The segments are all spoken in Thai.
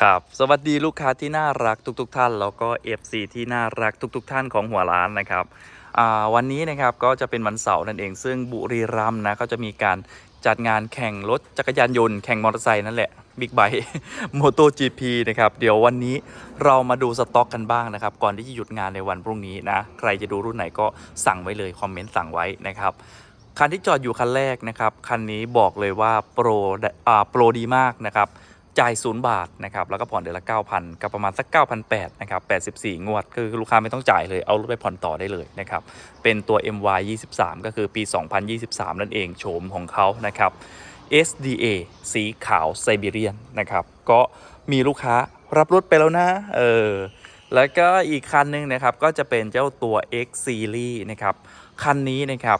ครับสวัสดีลูกค้าที่น่ารักทุกๆทท่าน แล้วก็ FC ที่น่ารักทุกๆทท่านของหัวร้านนะครับวันนี้นะครับก็จะเป็นวันเสาร์นั่นเอง ซึ่งบุรีรัมย์นะก็จะมีการจัดงานแข่งรถจักรยานยนต์แข่งมอเตอร์ไซค์นั่นแหละบิ๊กไบค์โมโต GP นะครับเดี๋ยววันนี้เรามาดูสต็อกกันบ้างนะครับ ก่อนที่จะหยุดงานในวันพรุ่งนี้นะ ใครจะดูรุ่นไหนก็สั่งไว้เลย คอมเมนต์สั่งไว้นะครับคันที่จอดอยู่คันแรกนะครับ คันนี้บอกเลยว่าโปรอ่าโปรดีมากนะครับ จ่ายศูนย์บาทนะครับแล้วก็ผ่อนเดือนละ 9,000 กับประมาณสัก 9,800นะครับ84 งวด คือลูกค้าไม่ต้องจ่ายเลยเอารถไปผ่อนต่อได้เลยนะครับเป็นตัว MY 23 ก็คือปี 2023 นั่นเองโฉมของเขานะครับ SDA สีขาวไซบีเรียนนะครับก็มีลูกค้ารับรถไปแล้วนะเออแล้วก็อีกคันหนึงนะครับก็จะเป็นเจ้าตัว X Series นะครับคันนี้นะครับ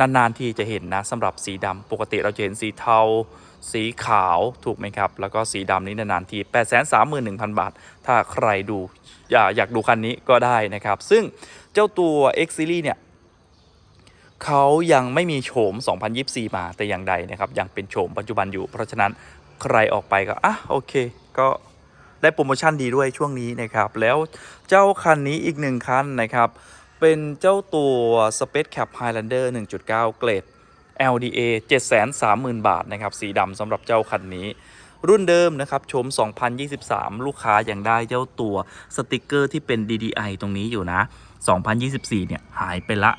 นานๆทีจะเห็นนะสำหรับสีดำปกติเราจะเห็นสีเทา สีขาวถูกไหมครับ แล้วก็สีดำนี้นานๆที8 3 1 0 0 0 บาท ถ้าใครดูอยากอยากดูคันนี้ก็ได้นะครับ ซึ่งเจ้าตัว X Series เนี่ยเขายังไม่มีโฉม 2024 มาแต่อย่างใดนะครับ ยังเป็นโฉมปัจจุบันอยู่ เพราะฉะนั้นใครออกไปก็อะโอเค ก็ได้โปรโมชั่นดีด้วยช่วงนี้นะครับ แล้วเจ้าคันนี้อีกหนึ่งคันนะครับ เป็นเจ้าตัว Space Cap Highlander 1.9 เกรด LDA 730,000 บาทนะครับสีดำสำหรับเจ้าคันนี้ รุ่นเดิมนะครับชม 2023 ลูกค้ายังได้เจ้าตัวสติกเกอร์ที่เป็น DDI ตรงนี้อยู่นะ 2024 เนี่ยหายไปละ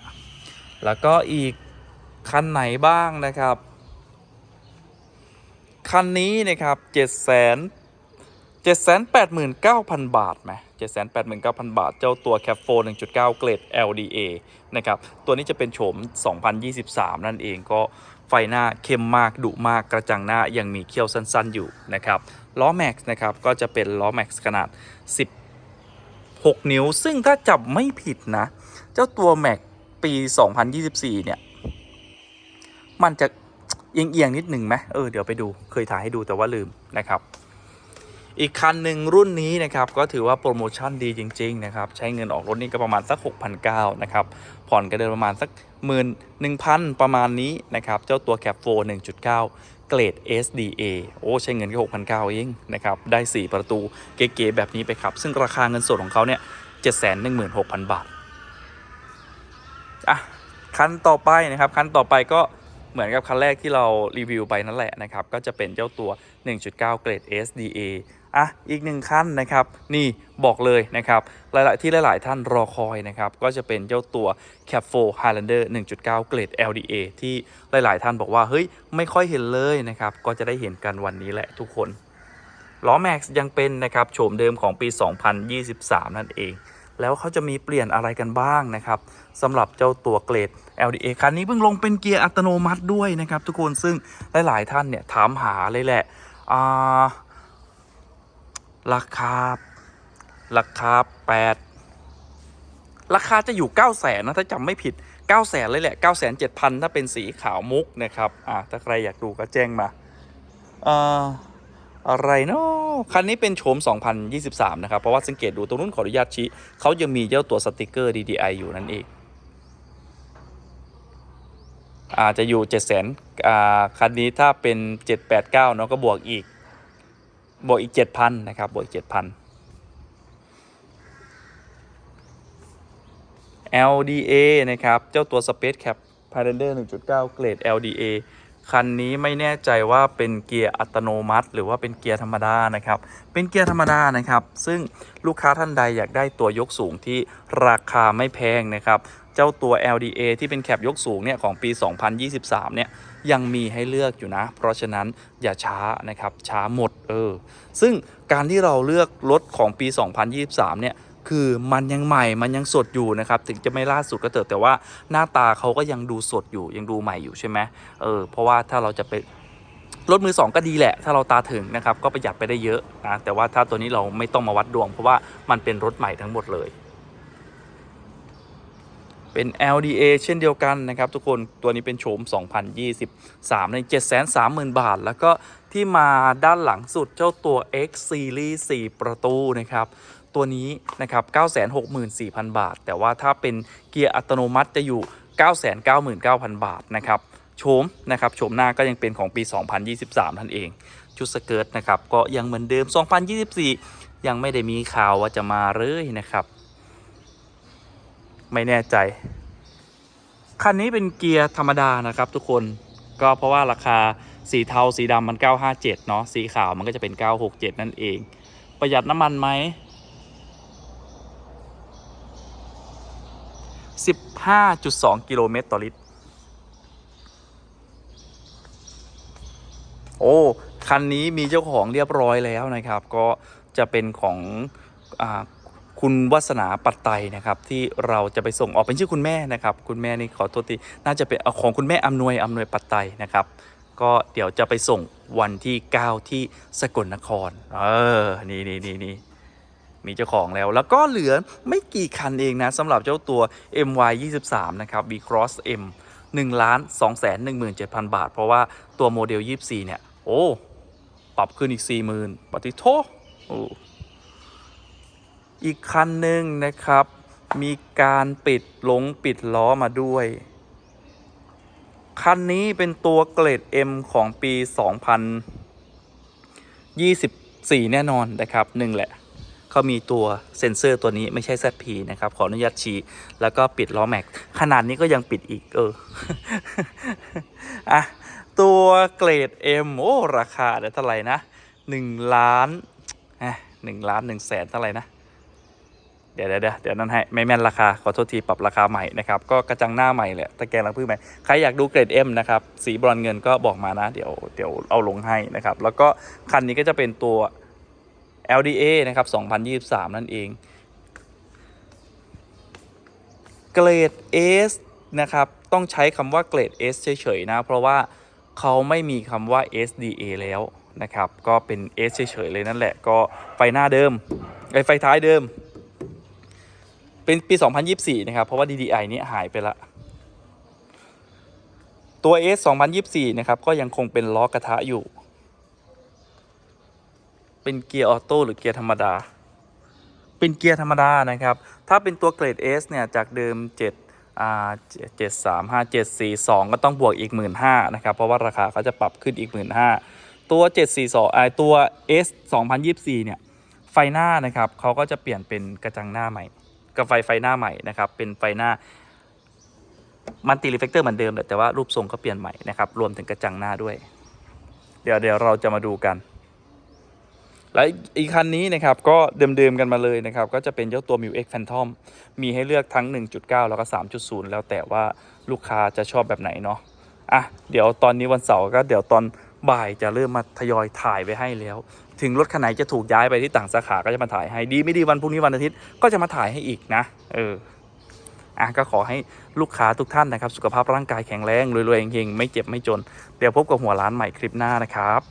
แล้วก็อีกคันไหนบ้างนะครับ คันนี้นะครับ7 0 0 0 789,000 บาทไหม789,000 บาท เจ้าตัว c a p 4 1.9 เกรด LDA นะครับ ตัวนี้จะเป็นโฉม 2023 นั่นเองก็ไฟหน้าเข้มมากดุมากกระจังหน้ายังมีเขี้ยวสั้นๆอยู่นะครับล้อแม็กซ์นะครับก็จะเป็นล้อแม็กซ์ขนาด 16 นิ้ว ซึ่งถ้าจับไม่ผิดนะ เจ้าตัวแม็กปี 2024 เนี่ย มันจะเอียงๆนิดหนึ่งไหมเออเดี๋ยวไปดูเคยถ่ายให้ดูแต่ว่าลืมนะครับ อีกคันหนึ่งรุ่นนี้นะครับก็ถือว่าโปรโมชั่นดีจริงๆนะครับใช้เงินออกรถนี่ก็ประมาณสัก6,900นะครับผ่อนก็เดินประมาณสักหมื่นหนึ่งพันประมาณนี้นะครับเจ้าตัวแคปโฟ1.9 เกรด SDA โอ้ใช้เงินแค่6,900เองนะครับได้ 4 ประตูเก๋ๆแบบนี้ไปครับ ซึ่งราคาเงินสดของเขาเนี่ย716,000 บาทอะคันต่อไปนะครับคันต่อไปก็เหมือนกับคันแรกที่เรารีวิวไปนั่นแหละนะครับ ก็จะเป็นเจ้าตัว 1.9 เกรด SDA อะอีกหนึ่งคันนะครับ นี่บอกเลยนะครับหลาย ๆ ที่หลาย ๆ ท่านรอคอยนะครับ ก็จะเป็นเจ้าตัว Cap 4 Highlander 1.9 เกรด LDA ที่หลาย ๆ ท่านบอกว่า เฮ้ย ไม่ค่อยเห็นเลยนะครับ ก็จะได้เห็นกันวันนี้แหละทุกคนล้อแม็กซ์ยังเป็นนะครับโฉมเดิมของปี 2023 นั่นเอง แล้วเขาจะมีเปลี่ยนอะไรกันบ้างนะครับสำหรับเจ้าตัวเกรด LDA คันนี้เพิ่งลงเป็นเกียร์อัตโนมัติด้วยนะครับ ทุกคนซึ่งหลาย ๆ ท่านเนี่ยถามหาเลยแหละอ่า ราคา ราคา8ราคาจะอยู่9 0 0 0 0นนะ ถ้าจำไม่ผิด 9 0 0 0 0เลยแหละ 9 7 0 0 0 ถ้าเป็นสีขาวมุกนะครับ อ่าถ้าใครอยากดูก็แจ้งมาอ่าอะไรเนาะคันนี้เป็นโฉม 2023 นะครับ เพราะว่าสังเกตดูตรงนู้นขออนุญาตชี้เขายังมีเจ้าตัวสติกเกอร์ DDI อยู่นั่นเองอาจจะอยู่ 7 0 0 0 0 0อ่าคันนี้ถ้าเป็น 789เนาะก็บวกอีก บวกอีก7,000นะครับบวกอีก7,000 LDA นะครับ เจ้าตัว Space Cap Highlander 1.9 เกรด LDA คันนี้ไม่แน่ใจว่าเป็นเกียร์อัตโนมัติ หรือว่าเป็นเกียร์ธรรมดานะครับ เป็นเกียร์ธรรมดานะครับ ซึ่งลูกค้าท่านใดอยากได้ตัวยกสูงที่ราคาไม่แพงนะครับเจ้าตัว LDA ที่เป็นแคปยกสูงเนี่ยของปี 2023 เนี่ยยังมีให้เลือกอยู่นะ เพราะฉะนั้นอย่าช้านะครับช้าหมดเออซึ่งการที่เราเลือกรถของปี 2023 เนี่ยคือมันยังใหม่ มันยังสดอยู่นะครับ ถึงจะไม่ล่าสุดก็เถอะแต่ว่าหน้าตาเขาก็ยังดูสดอยู่ ยังดูใหม่อยู่ใช่ไหมเออ เพราะว่าถ้าเราจะไปรถมือสองก็ดีแหละ ถ้าเราตาถึงนะครับ ก็ประหยัดไปได้เยอะนะ แต่ว่าถ้าตัวนี้เราไม่ต้องมาวัดดวง เพราะว่ามันเป็นรถใหม่ทั้งหมดเลย เป็น LDA เช่นเดียวกันนะครับทุกคนตัวนี้เป็นโฉม 2023 ใน 730,000 บาท แล้วก็ที่มาด้านหลังสุดเจ้าตัว X Series 4 ประตูนะครับตัวนี้นะครับ 964,000 บาท แต่ว่าถ้าเป็นเกียร์อัตโนมัติจะอยู่ 999,000 บาทนะครับโฉมนะครับโฉมหน้าก็ยังเป็นของปี 2023 นั่นเอง ชุดสเกิร์ตนะครับก็ยังเหมือนเดิม 2024 ยังไม่ได้มีข่าวว่าจะมาเลยนะครับ ไม่แน่ใจ คันนี้เป็นเกียร์ธรรมดานะครับทุกคนก็เพราะว่าราคาสีเทาสีดำมัน 957 เนาะสีขาวมันก็จะเป็น 967 นั่นเอง ประหยัดน้ำมันไหม 15.2 กิโลเมตรต่อลิตร โอ้ คันนี้มีเจ้าของเรียบร้อยแล้วนะครับ ก็จะเป็นของอา คุณวัสนาปัตไตนะครับที่เราจะไปส่งออกเป็นชื่อคุณแม่นะครับ คุณแม่นี่ขอโทษทีน่าจะเป็นของคุณแม่อำนวยอำนวยปัตไตนะครับ ก็เดี๋ยวจะไปส่งวันที่ 9 ที่สกลนคร เออ นี่นี่นี่นี่มีเจ้าของแล้ว แล้วก็เหลือไม่กี่คันเองนะสำหรับเจ้าตัว MY 23นะครับ B Cross M 1ล้าน2 1 7 0 0 0 บาท เพราะว่าตัวโมเดล 24 เนี่ย โอ้ ปรับขึ้นอีก 40,000ปฏิโทโอ้ อีกคันหนึ่งนะครับ มีการปิดหลงปิดล้อมาด้วย คันนี้เป็นตัวเกรด M ของปี 2024 แน่นอนนะครับหนึ่งแหละเขามีตัวเซ็นเซอร์ตัวนี้ไม่ใช่ ZP นะครับ ขออนุญาตชี้แล้วก็ปิดล้อแม็ก ขนาดนี้ก็ยังปิดอีก เอออะตัวเกรด M โอ้ราคาเท่าไหร่นะ1ล้านอะ1ล้าน1แสนเท่าไหร่นะ ดี๋ยวเดี๋ยวเดี๋ยวเดี๋ยวนั้นให้ไม่แม่นราคาขอโทษทีปรับราคาใหม่นะครับก็กระจังหน้าใหม่แหละตะแกรงลังพึ่งใหม่ใครอยากดูเกรด M นะครับสีบรอนเงินก็บอกมานะเดี๋ยวเดี๋ยวเอาลงให้นะครับแล้วก็คันนี้ก็จะเป็นตัว LDA นะครับ 2023 นั่นเอง เกรด S นะครับ ต้องใช้คำว่าเกรด S เฉยๆนะ เพราะว่าเขาไม่มีคำว่า SDA แล้วนะครับ ก็เป็น S เฉยๆเลยนั่นแหละ ก็ไฟหน้าเดิมไอไฟท้ายเดิม เป็นปี 2024 นะครับ เพราะว่า DDI นี้หายไปละ ตัว S 2024 นะครับ ก็ยังคงเป็นล้อกระทะอยู่ เป็นเกียร์ออโต้หรือเกียร์ธรรมดา เป็นเกียร์ธรรมดานะครับ ถ้าเป็นตัวเกรด S เนี่ย จากเดิม 7อ่า7 3 5 7 4 2 ก็ต้องบวกอีก 1 5ื่นนะครับ เพราะว่าราคาเขาจะปรับขึ้นอีก 1 5ื่นตัว 742ไอตัว S 2024 เนี่ยไฟหน้านะครับเขาก็จะเปลี่ยนเป็นกระจังหน้าใหม่ กับไฟไฟหน้าใหม่นะครับ เป็นไฟหน้ามันติรีเฟกเตอร์เหมือนเดิมแต่ว่ารูปทรงก็เปลี่ยนใหม่นะครับ รวมถึงกระจังหน้าด้วย เดี๋ยวเดี๋ยวเราจะมาดูกัน และอีกคันนี้นะครับก็เดิมๆกันมาเลยนะครับ ก็จะเป็นเจ้าตัว m i x Phantom มีให้เลือกทั้ง 1.9 แล้วก็ 3.0 แล้วแต่ว่าลูกค้าจะชอบแบบไหนเนาะอะเดี๋ยวตอนนี้วันเสาร์ก็เดี๋ยวตอน บ่ายจะเริ่มมาทยอยถ่ายไปให้แล้ว ถึงรถคันไหนจะถูกย้ายไปที่ต่างสาขาก็จะมาถ่ายให้ดีไม่ดีวันพรุ่งนี้วันอาทิตย์ก็จะมาถ่ายให้อีกนะ เอออะก็ขอให้ลูกค้าทุกท่านนะครับ สุขภาพร่างกายแข็งแรงรวยๆเฮงๆไม่เจ็บไม่จน เดี๋ยวพบกับหัวร้านใหม่คลิปหน้านะครับ